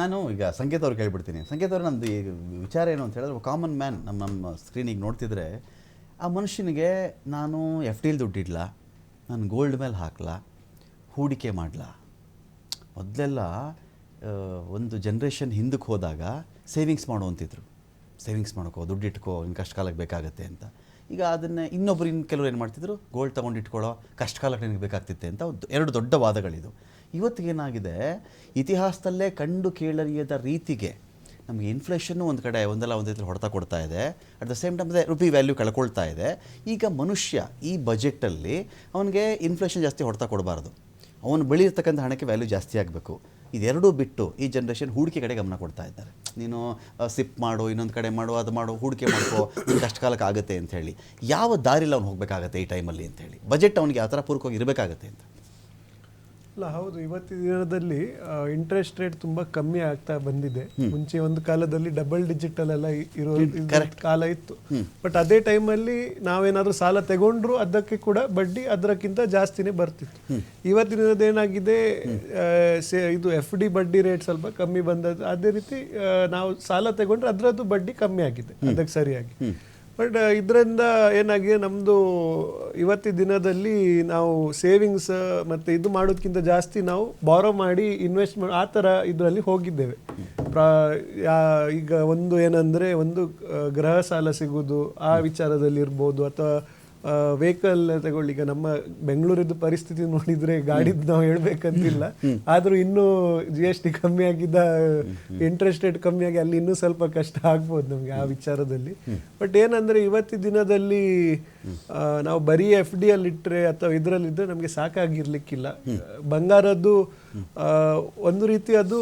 ನಾನು ಈಗ ಸಂಕೇತ್ ಅವ್ರು ಕೇಳ್ಬಿಡ್ತೀನಿ. ಸಂಕೇತ ಅವ್ರು ನಮ್ಮದು ವಿಚಾರ ಏನು ಅಂತ ಹೇಳಿದ್ರೆ ಕಾಮನ್ ಮ್ಯಾನ್ ನಮ್ಮ ನಮ್ಮ ಸ್ಕ್ರೀನಿಗೆ ನೋಡ್ತಿದ್ರೆ, ಆ ಮನುಷ್ಯನಿಗೆ ನಾನು ಎಫ್ ಡಿಲ್ ದುಡ್ಡಿಡ್ಲ ನಾನು ಗೋಲ್ಡ್ ಮೇಲೆ ಹಾಕ್ಲಾ, ಹೂಡಿಕೆ ಮಾಡಲಾ. ಮೊದಲೆಲ್ಲ ಒಂದು ಜನ್ರೇಷನ್ ಹಿಂದಕ್ಕೆ ಹೋದಾಗ ಸೇವಿಂಗ್ಸ್ ಮಾಡು ಅಂತಿದ್ರು. ಸೇವಿಂಗ್ಸ್ ಮಾಡ್ಕೋ, ದುಡ್ಡು ಇಟ್ಕೋ ಇನ್ನು ಕಷ್ಟ ಕಾಲಕ್ಕೆ ಬೇಕಾಗುತ್ತೆ ಅಂತ. ಈಗ ಅದನ್ನು ಇನ್ನೊಬ್ರು ಇನ್ನು ಕೆಲವರು ಏನು ಮಾಡ್ತಿದ್ರು ಗೋಲ್ಡ್ ತೊಗೊಂಡು ಇಟ್ಕೊಳ್ಳೋ ಕಷ್ಟ ಕಾಲಕ್ಕೆ ನಿನಗೆ ಬೇಕಾಗ್ತಿತ್ತೆ ಅಂತ ಎರಡು ದೊಡ್ಡ ವಾದಗಳಿದು. ಇವತ್ತಿಗೇನಾಗಿದೆ? ಇತಿಹಾಸದಲ್ಲೇ ಕಂಡು ಕೇಳರಿಯದ ರೀತಿಗೆ ನಮಗೆ ಇನ್ಫ್ಲೇಷನ್ನು ಒಂದು ಕಡೆ ಒಂದಲ್ಲ, ಒಂದು ರೀತಿಯಲ್ಲಿ ಹೊಡೆತ ಕೊಡ್ತಾ ಇದೆ. At the same time rupee value ಕಳ್ಕೊಳ್ತಾ ಇದೆ. ಈಗ ಮನುಷ್ಯ ಈ ಬಜೆಟಲ್ಲಿ ಅವನಿಗೆ ಇನ್ಫ್ಲೇಷನ್ ಜಾಸ್ತಿ ಹೊಡೆತ ಕೊಡಬಾರ್ದು. ಅವನು ಬೆಳೆಯಿರ್ತಕ್ಕಂಥ ಹಣಕ್ಕೆ ವ್ಯಾಲ್ಯೂ ಜಾಸ್ತಿ ಆಗಬೇಕು. ಇದೆರಡೂ ಬಿಟ್ಟು ಈ ಜನ್ರೇಷನ್ ಹೂಡಿಕೆ ಕಡೆ ಗಮನ ಕೊಡ್ತಾ ಇದ್ದಾರೆ. ನೀನು ಸಿಪ್ ಮಾಡು, ಇನ್ನೊಂದು ಕಡೆ ಮಾಡು, ಅದು ಮಾಡು, ಹೂಡಿಕೆ ಮಾಡ್ಕೋ ಕಷ್ಟ ಕಾಲಕ್ಕೆ ಆಗುತ್ತೆ ಅಂತ ಹೇಳಿ. ಯಾವ ದಾರಿಲಿ ಅವ್ನು ಹೋಗಬೇಕಾಗತ್ತೆ ಈ ಟೈಮಲ್ಲಿ ಅಂತ ಹೇಳಿ. ಬಜೆಟ್ ಅವನಿಗೆ ಯಾವ ಥರ ಪೂರ್ವಕವಾಗಿ ಇರಬೇಕಾಗತ್ತೆ ಅಂತ. ಅಲ್ಲ ಹೌದು. ಇವತ್ತಿನ ದಿನದಲ್ಲಿ ಇಂಟ್ರೆಸ್ಟ್ ರೇಟ್ ತುಂಬಾ ಕಮ್ಮಿ ಆಗ್ತಾ ಬಂದಿದೆ. ಮುಂಚೆ ಒಂದು ಕಾಲದಲ್ಲಿ ಡಬಲ್ ಡಿಜಿಟಲ್ ಎಲ್ಲ ಇರೋ ಕಾಲ ಇತ್ತು. ಬಟ್ ಅದೇ ಟೈಮಲ್ಲಿ ನಾವೇನಾದ್ರೂ ಸಾಲ ತಗೊಂಡ್ರು ಅದಕ್ಕೆ ಕೂಡ ಬಡ್ಡಿ ಅದಕ್ಕಿಂತ ಜಾಸ್ತಿನೇ ಬರ್ತಿತ್ತು. ಇವತ್ತಿನ ದಿನದ ಏನಾಗಿದೆ ಇದು ಎಫ್ ಡಿ ಬಡ್ಡಿ ರೇಟ್ ಸ್ವಲ್ಪ ಕಮ್ಮಿ ಬಂದದ್ದು. ಅದೇ ರೀತಿ ನಾವು ಸಾಲ ತಗೊಂಡ್ರೆ ಅದರದ್ದು ಬಡ್ಡಿ ಕಮ್ಮಿ ಆಗಿದೆ. ಅದಕ್ಕೆ ಸರಿಯಾಗಿ. ಬಟ್ ಇದರಿಂದ ಏನಾಗಿದೆ ನಮ್ಮದು ಇವತ್ತಿನ ದಿನದಲ್ಲಿ ನಾವು ಸೇವಿಂಗ್ಸ್ ಮತ್ತು ಇದು ಮಾಡೋದಕ್ಕಿಂತ ಜಾಸ್ತಿ ನಾವು ಬಾರೋ ಮಾಡಿ ಇನ್ವೆಸ್ಟ್ ಮಾಡಿ ಆ ಥರ ಇದರಲ್ಲಿ ಹೋಗಿದ್ದೇವೆ. ಪ್ರಾ ಈಗ ಒಂದು ಏನಂದರೆ ಒಂದು ಗೃಹ ಸಾಲ ಸಿಗೋದು ಆ ವಿಚಾರದಲ್ಲಿ ಇರ್ಬೋದು ಅಥವಾ ವೆಹಿಕಲ್ ತಗೊಳ್ಳಿ. ಈಗ ನಮ್ಮ ಬೆಂಗಳೂರಿದ್ದು ಪರಿಸ್ಥಿತಿ ನೋಡಿದ್ರೆ ಗಾಡಿ ನಾವು ಹೇಳ್ಬೇಕಂತಿಲ್ಲ. ಆದ್ರೂ ಇನ್ನೂ ಜಿ ಎಸ್ ಟಿ ಕಮ್ಮಿ ಆಗಿದ್ದ ಇಂಟ್ರೆಸ್ಟ್ ರೇಟ್ ಕಮ್ಮಿ ಆಗಿ ಅಲ್ಲಿ ಇನ್ನೂ ಸ್ವಲ್ಪ ಕಷ್ಟ ಆಗ್ಬೋದು ನಮಗೆ ಆ ವಿಚಾರದಲ್ಲಿ. ಬಟ್ ಏನಂದ್ರೆ ಇವತ್ತಿನ ದಿನದಲ್ಲಿ ನಾವು ಬರೀ ಎಫ್ ಡಿ ಅಲ್ಲಿ ಇಟ್ಟರೆ ಅಥವಾ ಇದರಲ್ಲಿ ಇದ್ರೆ ನಮಗೆ ಸಾಕಾಗಿರ್ಲಿಕ್ಕಿಲ್ಲ. ಬಂಗಾರದ್ದು ಒಂದು ರೀತಿ ಅದು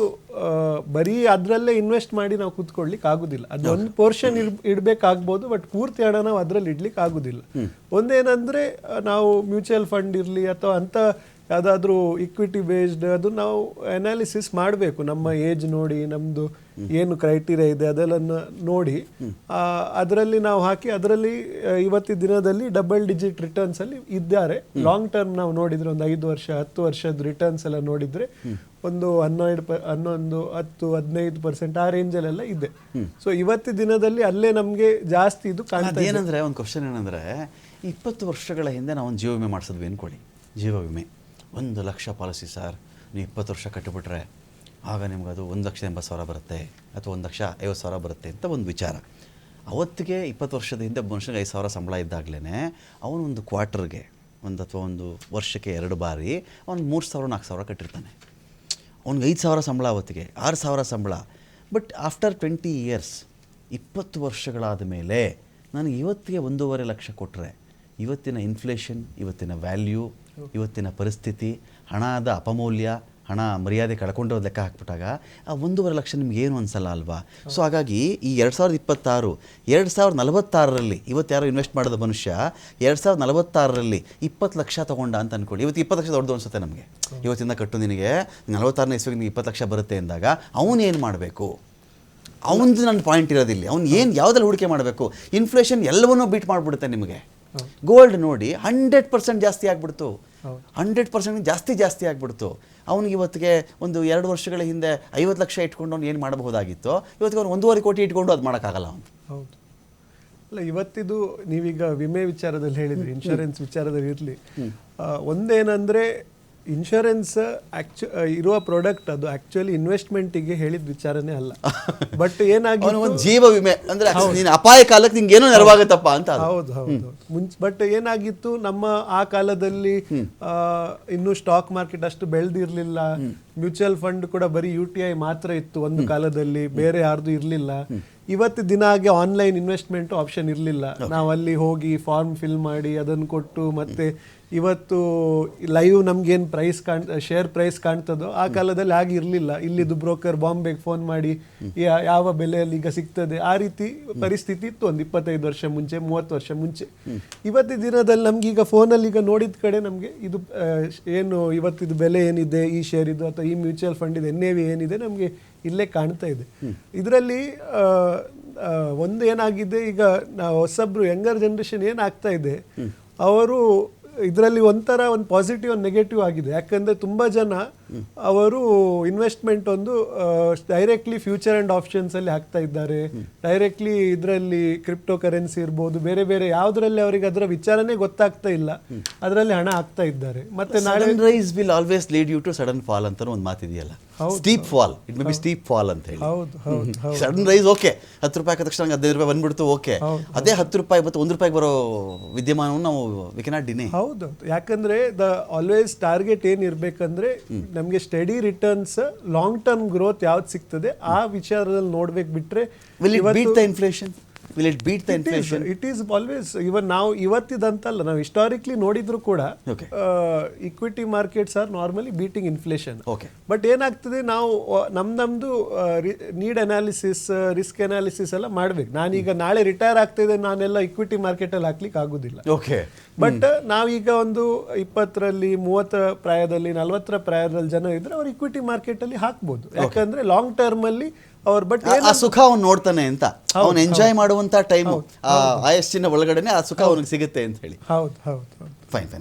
ಬರೀ ಅದರಲ್ಲೇ ಇನ್ವೆಸ್ಟ್ ಮಾಡಿ ನಾವು ಕೂತ್ಕೊಳ್ಲಿಕ್ಕೆ ಆಗುದಿಲ್ಲ. ಅದು ಒಂದು ಪೋರ್ಷನ್ ಇಡಬೇಕಾಗ್ಬೋದು ಬಟ್ ಪೂರ್ತಿ ಹಣ ನಾವು ಅದರಲ್ಲಿ ಇಡ್ಲಿಕ್ಕೆ ಆಗುದಿಲ್ಲ. ಒಂದೇನಂದ್ರೆ ನಾವು ಮ್ಯೂಚುವಲ್ ಫಂಡ್ ಇರಲಿ ಅಥವಾ ಅಂತ ಯಾವುದಾದ್ರೂ ಇಕ್ವಿಟಿ ಬೇಸ್ಡ್ ಅದು ನಾವು ಅನಾಲಿಸಿಸ್ ಮಾಡಬೇಕು. ನಮ್ಮ ಏಜ್ ನೋಡಿ ನಮ್ಮದು ಏನು ಕ್ರೈಟೀರಿಯಾ ಇದೆ ಅದೆಲ್ಲ ನೋಡಿ. ಅದರಲ್ಲಿ ನಾವು ಹಾಕಿ ಅದರಲ್ಲಿ ಇವತ್ತಿನ ದಿನದಲ್ಲಿ ಡಬಲ್ ಡಿಜಿಟ್ ರಿಟರ್ನ್ಸ್ ಅಲ್ಲಿ ಇದ್ದಾರೆ. ಲಾಂಗ್ ಟರ್ಮ್ ನಾವು ನೋಡಿದ್ರೆ ಒಂದು ಐದು ವರ್ಷ ಹತ್ತು ವರ್ಷದ ರಿಟರ್ನ್ಸ್ ಎಲ್ಲ ನೋಡಿದ್ರೆ ಒಂದು ಹನ್ನೆರಡು ಪ ಹನ್ನೊಂದು ಹತ್ತು ಹದಿನೈದು ಪರ್ಸೆಂಟ್ ಆ ರೇಂಜಲ್ಲೆಲ್ಲ ಇದೆ. ಸೊ ಇವತ್ತಿನ ದಿನದಲ್ಲಿ ಅಲ್ಲೇ ನಮಗೆ ಜಾಸ್ತಿ ಇದು ಕಾಣ್ತಾ ಏನಂದ್ರೆ ಒಂದು ಕ್ವಶನ್ ಏನಂದ್ರೆ ಇಪ್ಪತ್ತು ವರ್ಷಗಳ ಹಿಂದೆ ನಾವು ಒಂದು ಜೀವ ವಿಮೆ ಮಾಡಿಸಿದ್ವಿ ಅಂದ್ಕೊಳ್ಳಿ ಜೀವ ವಿಮೆ. ಒಂದು ಲಕ್ಷ ಪಾಲಿಸಿ ಸರ್, ನೀವು ಇಪ್ಪತ್ತು ವರ್ಷ ಕಟ್ಟಿಬಿಟ್ರೆ ಆಗ ನಿಮ್ಗೆ ಅದು ಒಂದು ಲಕ್ಷ ಎಂಬತ್ತು ಸಾವಿರ ಬರುತ್ತೆ ಅಥವಾ ಒಂದು ಲಕ್ಷ ಐವತ್ತು ಸಾವಿರ ಬರುತ್ತೆ ಅಂತ ಒಂದು ವಿಚಾರ. ಅವತ್ತಿಗೆ ಇಪ್ಪತ್ತು ವರ್ಷದ ಹಿಂದೆ ಮನುಷ್ಯನಿಗೆ ಐದು ಸಾವಿರ ಸಂಬಳ ಇದ್ದಾಗಲೇ ಅವನು ಒಂದು ಕ್ವಾರ್ಟರ್ಗೆ ಒಂದು ಅಥವಾ ಒಂದು ವರ್ಷಕ್ಕೆ ಎರಡು ಬಾರಿ ಅವ್ನು ಮೂರು ಸಾವಿರ, ನಾಲ್ಕು ಸಾವಿರ ಕಟ್ಟಿರ್ತಾನೆ. ಅವ್ನಿಗೆ ಐದು ಸಾವಿರ ಸಂಬಳ ಅವತ್ತಿಗೆ, ಆರು ಸಾವಿರ ಸಂಬಳ. ಬಟ್ ಆಫ್ಟರ್ ಟ್ವೆಂಟಿ ಇಯರ್ಸ್ ಇಪ್ಪತ್ತು ವರ್ಷಗಳಾದ ಮೇಲೆ ನನಗೆ ಇವತ್ತಿಗೆ ಒಂದೂವರೆ ಲಕ್ಷ ಕೊಟ್ಟರೆ ಇವತ್ತಿನ ಇನ್ಫ್ಲೇಷನ್ ಇವತ್ತಿನ ವ್ಯಾಲ್ಯೂ ಇವತ್ತಿನ ಪರಿಸ್ಥಿತಿ, ಹಣದ ಅಪಮೌಲ್ಯ, ಹಣ ಮರ್ಯಾದೆ ಕಳ್ಕೊಂಡು ಲೆಕ್ಕ ಹಾಕ್ಬಿಟ್ಟಾಗ ಆ ಒಂದೂವರೆ ಲಕ್ಷ ನಿಮ್ಗೆ ಏನು ಅನ್ಸಲ್ಲ ಅಲ್ವಾ? ಸೊ ಹಾಗಾಗಿ ಈ ಎರಡು ಸಾವಿರದ ಇಪ್ಪತ್ತಾರು, ಎರಡು ಸಾವಿರದ ನಲವತ್ತಾರರಲ್ಲಿ ಇವತ್ತು ಯಾರೋ ಇನ್ವೆಸ್ಟ್ ಮಾಡಿದ ಮನುಷ್ಯ ಎರಡು ಸಾವಿರದ ನಲವತ್ತಾರರಲ್ಲಿ ಇಪ್ಪತ್ತು ಲಕ್ಷ ತೊಗೊಂಡ ಅಂತ ಅನ್ಕೊಳ್ಳಿ. ಇವತ್ತು ಇಪ್ಪತ್ತು ಲಕ್ಷ ದೊಡ್ಡದು ಅನ್ಸುತ್ತೆ ನಮಗೆ. ಇವತ್ತಿಂದ ಕಟ್ಟು ನಿನಗೆ ನಲವತ್ತಾರನೇ ಇಸ್ವಿಗೆ ನಿಮಗೆ ಇಪ್ಪತ್ತು ಲಕ್ಷ ಬರುತ್ತೆ ಅಂದಾಗ ಅವನು ಏನು ಮಾಡಬೇಕು? ಅವನದು ನನ್ನ ಪಾಯಿಂಟ್ ಇರೋದಿಲ್ಲ. ಅವ್ನು ಏನು, ಯಾವುದ್ರಲ್ಲಿ ಹೂಡಿಕೆ ಮಾಡಬೇಕು? ಇನ್ಫ್ಲೇಷನ್ ಎಲ್ಲವನ್ನೂ ಬೀಟ್ ಮಾಡಿಬಿಡುತ್ತೆ ನಿಮಗೆ. ಗೋಲ್ಡ್ ನೋಡಿ ಹಂಡ್ರೆಡ್ ಪರ್ಸೆಂಟ್ ಜಾಸ್ತಿ ಆಗಿಬಿಡ್ತು. ಹಂಡ್ರೆಡ್ ಪರ್ಸೆಂಟ್ ಜಾಸ್ತಿ ಜಾಸ್ತಿ ಆಗಿಬಿಡ್ತು. ಅವ್ನಿಗೆ ಇವತ್ತಿಗೆ ಒಂದು ಎರಡು ವರ್ಷಗಳ ಹಿಂದೆ ಐವತ್ತು ಲಕ್ಷ ಇಟ್ಕೊಂಡು ಅವ್ನು ಏನು ಮಾಡಬಹುದಾಗಿತ್ತು? ಇವತ್ತಿಗೆ ಅವ್ನು ಒಂದೂವರೆ ಕೋಟಿ ಇಟ್ಕೊಂಡು ಅದು ಮಾಡೋಕ್ಕಾಗಲ್ಲ ಅವನು. ಹೌದು. ಅಲ್ಲ ಇವತ್ತಿದು ನೀವೀಗ ವಿಮೆ ವಿಚಾರದಲ್ಲಿ ಹೇಳಿದ್ರಿ ಇನ್ಶೂರೆನ್ಸ್ ವಿಚಾರದಲ್ಲಿ ಇರಲಿ. ಒಂದೇನಂದ್ರೆ ಇನ್ಶೂರೆನ್ಸ್ ಆಕ್ಚು ಇರುವ ಪ್ರಾಡಕ್ಟ್ ಅದು ಆಕ್ಚುಲಿ ಇನ್ವೆಸ್ಟ್ಮೆಂಟಿಗೆ ಹೇಳಿದ ವಿಚಾರನೇ ಅಲ್ಲ. ಬಟ್ ಏನಾಗಿ ಒಂದು ಜೀವ ವಿಮೆ ಅಂದ್ರೆ ನೀನು ಅಪಾಯ ಕಾಲಕ್ಕೆ ನಿಂಗೆ ಏನೋ ನೆರವಾಗುತ್ತಪ್ಪ ಅಂತ. ಹೌದು ಹೌದು ಮುಂಚೆ ಬಟ್ ಏನಾಗಿತ್ತು? ನಮ್ಮ ಆ ಕಾಲದಲ್ಲಿ ಇನ್ನು ಸ್ಟಾಕ್ ಮಾರ್ಕೆಟ್ ಅಷ್ಟು ಬೆಳೆದಿರ್ಲಿಲ್ಲ. ಮ್ಯೂಚುವಲ್ ಫಂಡ್ ಕೂಡ ಬರೀ ಯು ಟಿ ಐ ಮಾತ್ರ ಇತ್ತು ಒಂದು ಕಾಲದಲ್ಲಿ ಬೇರೆ ಯಾರ್ದು ಇರ್ಲಿಲ್ಲ. ಇವತ್ತು ದಿನ ಹಾಗೆ ಆನ್ಲೈನ್ ಇನ್ವೆಸ್ಟ್ಮೆಂಟ್ ಆಪ್ಷನ್ ಇರಲಿಲ್ಲ. ನಾವು ಅಲ್ಲಿ ಹೋಗಿ ಫಾರ್ಮ್ ಫಿಲ್ ಮಾಡಿ ಅದನ್ನು ಕೊಟ್ಟು ಮತ್ತೆ ಇವತ್ತು ಲೈವ್ ನಮ್ಗೇನು ಪ್ರೈಸ್ ಕಾಣ್ ಶೇರ್ ಪ್ರೈಸ್ ಕಾಣ್ತದೋ ಆ ಕಾಲದಲ್ಲಿ ಹಾಗೆ ಇರಲಿಲ್ಲ. ಇಲ್ಲಿದ್ದು ಬ್ರೋಕರ್ ಬಾಂಬೆಗೆ ಫೋನ್ ಮಾಡಿ ಯಾ- ಯಾವ ಬೆಲೆಯಲ್ಲಿ ಈಗ ಸಿಗ್ತದೆ? ಆ ರೀತಿ ಪರಿಸ್ಥಿತಿ ಇತ್ತು ಒಂದು ಇಪ್ಪತ್ತೈದು ವರ್ಷ ಮುಂಚೆ ಮೂವತ್ತು ವರ್ಷ ಮುಂಚೆ. ಇವತ್ತಿನ ದಿನದಲ್ಲಿ ನಮ್ಗೆ ಈಗ ಫೋನಲ್ಲಿ ಈಗ ನೋಡಿದ ಕಡೆ ನಮಗೆ ಇದು ಏನು ಇವತ್ತಿದು ಬೆಲೆ ಏನಿದೆ ಈ ಶೇರ್ ಇದು ಅಥವಾ ಈ ಮ್ಯೂಚುವಲ್ ಫಂಡ್ ಇದೆ ಎನ್ ಎ ವಿ ಏನಿದೆ ನಮಗೆ ಇಲ್ಲೇ ಕಾಣ್ತಾ ಇದೆ. ಇದರಲ್ಲಿ ಒಂದು ಏನಾಗಿದೆ ಈಗ ನಾವು ಹೊಸಬ್ರು ಯಂಗರ್ ಜನ್ರೇಷನ್ ಏನಾಗ್ತಾ ಇದೆ ಅವರು ಇದರಲ್ಲಿ ಒಂಥರ ಒಂದು ಪಾಸಿಟಿವ್ ಒಂದು ನೆಗೆಟಿವ್ ಆಗಿದೆ. ಯಾಕಂದರೆ ತುಂಬ ಜನ ಅವರು ಇನ್ವೆಸ್ಟ್ಮೆಂಟ್ ಒಂದು ಡೈರೆಕ್ಟ್ಲಿ ಫ್ಯೂಚರ್ ಅಂಡ್ ಆಪ್ಷನ್ಸ್ ಅಲ್ಲಿ ಹಾಕ್ತಾ ಇದ್ದಾರೆ. ಡೈರೆಕ್ಟ್ಲಿ ಇದರಲ್ಲಿ ಕ್ರಿಪ್ಟೋ ಕರೆನ್ಸಿ ಇರ್ಬೋದು ಬೇರೆ ಬೇರೆ ಯಾವ್ದ್ರಲ್ಲಿ ಅವರಿಗೆ ಅದರ ವಿಚಾರನೇ ಗೊತ್ತಾಗ್ತಾ ಇಲ್ಲ. ಅದರಲ್ಲಿ ಹಣ ಹಾಕ್ತಾ ಇದ್ದಾರೆ. ಮತ್ತೆ ನಾಳೆ rise will always lead you to sudden fall ಅಂತ ಒಂದು ಮಾತಿದೆಯಲ್ಲ steep fall it may be steep fall ಅಂತ ಹೇಳಿ. ಹೌದು ಹೌದು ಸಡನ್ ರೈಸ್ ಓಕೆ ಹತ್ತು ರೂಪಾಯಿ ಹಾಕಿದ ತಕ್ಷಣ ಹದಿನೈದು ರೂಪಾಯಿ ಬಂದ್ಬಿಡ್ತು ಓಕೆ ಅದೇ ಹತ್ತು ರೂಪಾಯಿ ಮತ್ತು ಒಂದು ರೂಪಾಯಿಗೆ ಬರೋ ವಿದ್ಯಮಾನವನ್ನು ನಾವು ವಿ ಕೆನಾಟ್ ಡಿನೇ ಹೌದು. ಯಾಕಂದ್ರೆ ದ ಆಲ್ವೇಸ್ ಟಾರ್ಗೆಟ್ ಏನ್ ಇರ್ಬೇಕಂದ್ರೆ ನಮ್ಗೆ steady returns long term growth ಯಾವ್ದು ಸಿಗ್ತದೆ ಆ ವಿಚಾರದಲ್ಲಿ ನೋಡ್ಬೇಕು ಬಿಟ್ರೆ inflation will it beat the inflation it is always even ನಾವು ಇವತ್ತಿದಂತಲ್ಲ ನಾವು ಹಿಸ್ಟಾರಿಕ್ಲಿ ನೋಡಿದ್ರು ಕೂಡ. Equity markets are normally beating inflation okay but ಏನಾಗ್ತದೆ ನಾವು ನಮ್ ನಮ್ದು ನೀಡ್ ಅನಾಲಿಸಿಸ್ ರಿಸ್ಕ್ ಅನಾಲಿಸಿಸ್ ಎಲ್ಲ ಮಾಡ್ಬೇಕು. ನಾನೀಗ ನಾಳೆ ರಿಟೈರ್ ಆಗ್ತಿದೆ ನಾನೆಲ್ಲ ಇಕ್ವಿಟಿ ಮಾರ್ಕೆಟಲ್ಲಿ ಹಾಕ್ಲಿಕ್ಕೆ ಆಗುದಿಲ್ಲ. ಓಕೆ ಬಟ್ ನಾವೀಗ ಒಂದು ಇಪ್ಪತ್ತರಲ್ಲಿ ಮೂವತ್ತರ ಪ್ರಾಯದಲ್ಲಿ ನಲವತ್ತರ ಪ್ರಾಯದಲ್ಲಿ ಜನ ಇದ್ರೆ ಅವ್ರು ಇಕ್ವಿಟಿ ಮಾರ್ಕೆಟಲ್ಲಿ ಹಾಕ್ಬೋದು. ಯಾಕಂದ್ರೆ ಲಾಂಗ್ ಟರ್ಮಲ್ಲಿ ಅವ್ರು ಬಟ್ ಸುಖ ಅವ್ನು ನೋಡ್ತಾನೆ ಅಂತ. ಅವ್ನು ಎಂಜಾಯ್ ಮಾಡುವಂತ ಟೈಮ್ ಆ ಆಯಸ್ಸಿನ ಒಳಗಡೆನೆ ಆ ಸುಖ ಅವನಿಗೆ ಸಿಗುತ್ತೆ ಅಂತ ಹೇಳಿ. ಹೌದು ಹೌದು ಹೌದು. Fine fine